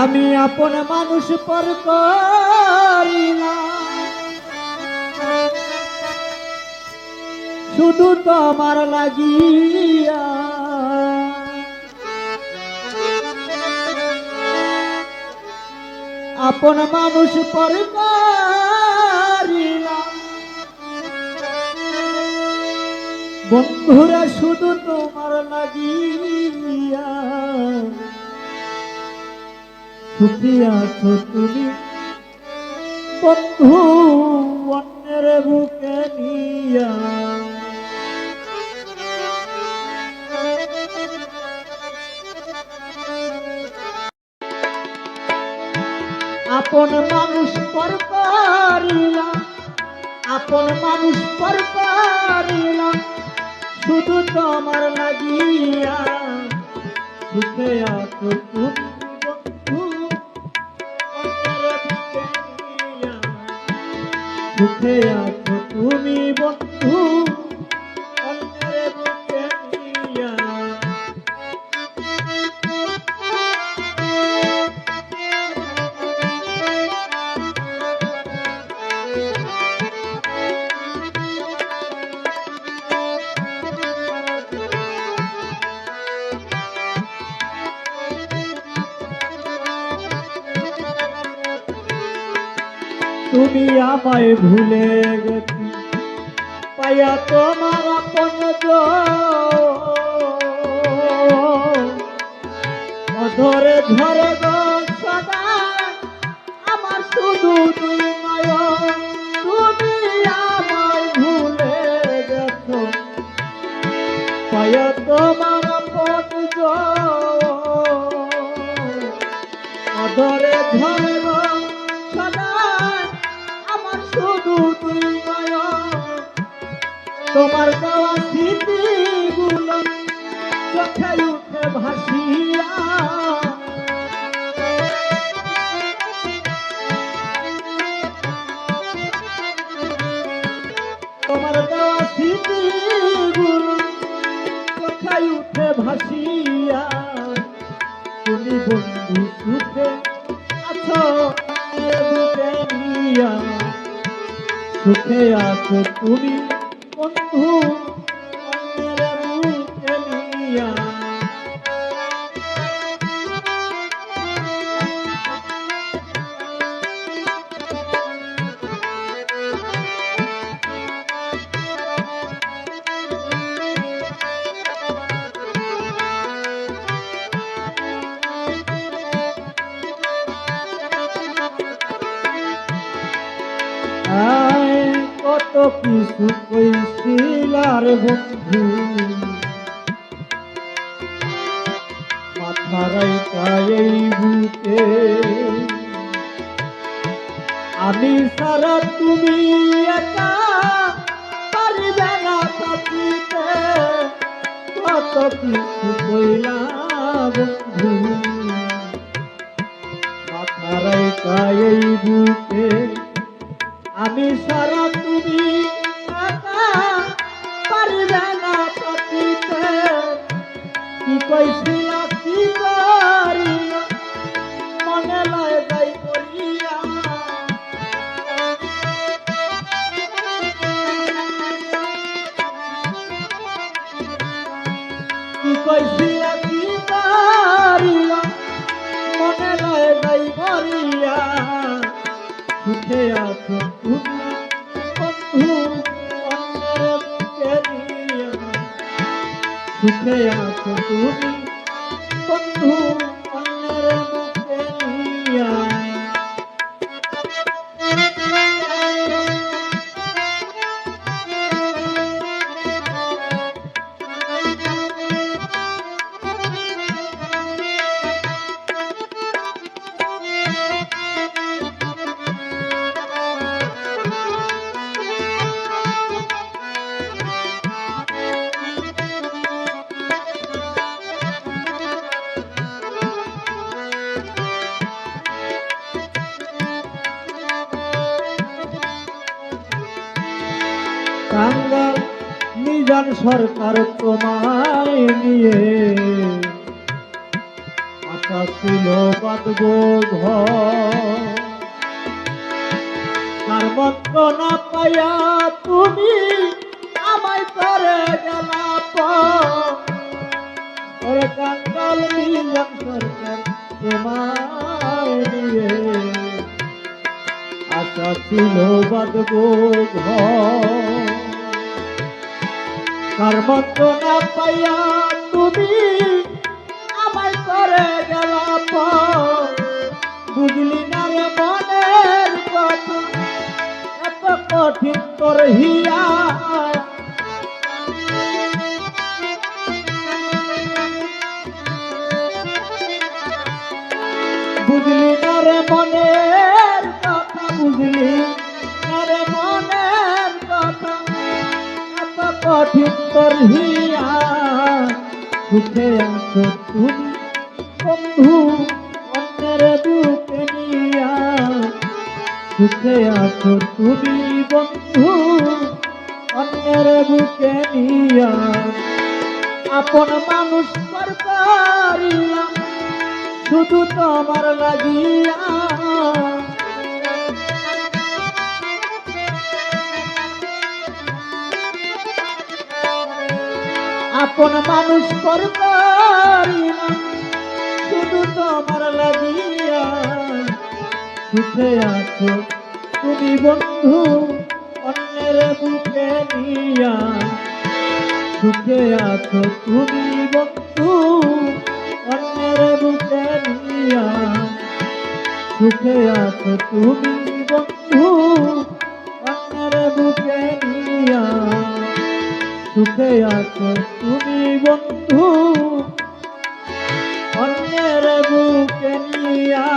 আমি আপন মানুষ পর শুধু তোমার লাগিয়া। আপন মানুষ পর বন্ধুরা, শুধু তোমার লাগিয়া সুখী আছো তুমি? বন্ধু, অন্যের বুকে নিয়া। আপন মানুষ পর করিলাম আপন মানুষ পর করিলাম শুধু তোমার লাগিয়া সুখে। সুখে আছো তুমি বন্ধু তুমি আমায় ভুলে গেছি। পাইয়া তোমার আপন ধরে ধরে আমার শুধু তুমি আমায় ভুলে গেছো। পাইয়া তোমার আপন ধরে গো তোমার দেওয়া স্মৃতিগুলো চোখে উঠে ভাসিয়া। তোমার দেওয়া স্মৃতিগুলো চোখে উঠে ভাসিয়া। তুমি বন্ধু সুখে আছো সুখে আছো তুমি বন্ধু কত কিছু কইছিলার বন্ধু। মাথারাই এই বুকে। আমি সারা তুমি একা পারবে না থাকিতে কত কিছু কইলা বন্ধু। মাথারাই এই বুকে। আমি সারা তুমি পারবে না থাকিতে কি কইছিল, কি করিল? মনে লয় যাই বলিয়া। কি কইছিল, কি করিল? তুমি বন্ধু অন্যের নিজান সরকার তোমায় নিয়ে। আশা ছিল বাঁধব তার মন্ত্র না পাইয়া তুমি আমায় করে গেলা ওরে কাঙ্গাল সরকার তোমায় নিয়ে। আশা ছিল বাঁধব ঘর তার মন্ত্র না পাইয়া তুমি আমায় করে গেলা বুঝলি না রে মনের কথা, এত কঠিন তোর হিয়া। বুঝলি না রে মনের কথা, বুঝলি এত কঠিন তোর হিয়া সুখে আছো তুমি বন্ধু অন্যের বুকে নিয়া, সুখে আছো তুমি, বন্ধু, অন্যের বুকে নিয়া। আপন মানুষ পারিলাম শুধু তোমার লাগিয়া। আপন মানুষ পারিলাম শুধু তোমার লাগিয়া আছো। তুমি বন্ধু অন্যের বুকে নিয়া। সুখে আছো। তুমি বন্ধু অন্যের বুকে নিয়া। সুখে আছো। তুমি সুখে আছো তুমি বন্ধু। অন্যের বুকে নিয়া